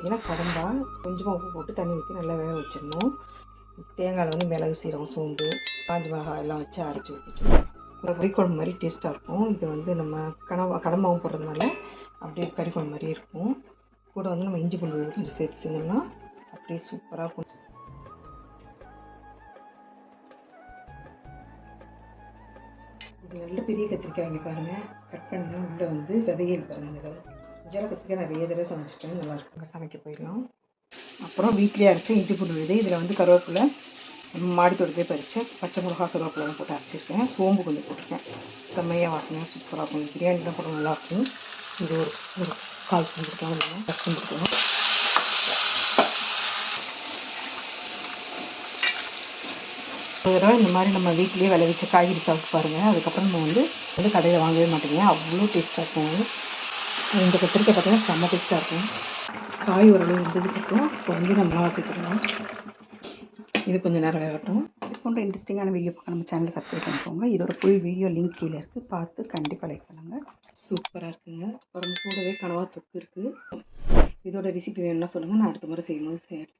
பார்த்திங்கன்னா கடந்தால் கொஞ்சமாக உப்பு போட்டு தண்ணி ஊற்றி நல்லா வேக வச்சிடணும். தேங்காயில் வந்து மிளகு சீரகம் சோம்பு காஞ்சி மிளகாய் எல்லாம் வச்சு அரைச்சி ஊற்றிட்டு ஒரு கறிக்குழம்பு மாதிரி டேஸ்ட்டாக இருக்கும். இது வந்து நம்ம கனவா கடம்பாவும் போடுறதுனால அப்படியே கறிக்குழம்பு மாதிரி இருக்கும். கூட வந்து நம்ம இஞ்சி பூண்டு கொஞ்சம் சேர்த்து செஞ்சோம்னா அப்படியே சூப்பராக இருக்கும். இது நல்ல பெரிய கத்திரிக்காய் இங்கே பாருங்கள் கட் பண்ணால் உள்ளே வந்து விதையில் பாருங்கள் இந்த நிறைய தடவை சமைச்சிட்டேன். நல்லாயிருக்கும் அங்கே சமைக்க போயிடலாம். அப்புறம் வீட்லேயே அரைச்சி இஞ்சி பூண்டு விழுது இதில் வந்து கருவேப்பிலை மாடி தோட்டத்தை பறித்து பச்சை மிளகா கருவேப்பிலாம் போட்டு அரைச்சிருக்கேன். சோம்பு கொஞ்சம் போட்டிருக்கேன். செம்மையாக வாசனையாக சூப்பராக இருக்கும். பிரியாணிலாம் கூட நல்லாயிருக்கும் இது ஒரு ஒரு கால் ஸ்பூன் கொடுக்கலாம் கட் தடவை இந்த மாதிரி நம்ம வீட்லேயே விளைவிச்ச காய்கறி சாப்பிட்டு பாருங்கள் அதுக்கப்புறம் நம்ம வந்து வந்து கடையில் வாங்கவே மாட்டேங்க. அவ்வளோ டேஸ்ட்டாக இருக்கும். இந்த கத்திரிக்காய் பார்த்தீங்கன்னா செம்ம டேஸ்ட்டாக இருக்கும். காய் ஓரளவு இருந்ததுக்கப்புறம் இப்போ வந்து நம்ம வாசிக்கலாம் இது கொஞ்சம் நேரம் வேகட்டும் இது போன்ற இன்ட்ரெஸ்டிங்கான வீடியோ பார்க்க நம்ம சேனலை சப்ஸ்கிரைப் பண்ணிக்கோங்க. இதோட ஃபுல் வீடியோ லிங்க் கீழே இருக்குது பார்த்து கண்டிப்பாக லைக் பண்ணுங்கள் சூப்பராக இருக்குங்க. அப்புறம் கூடவே கனவா தொக்கு இருக்குது இதோட ரெசிபி வேணும்னா சொல்லுங்கள் நான் அடுத்த முறை செய்யும்போது எடுத்து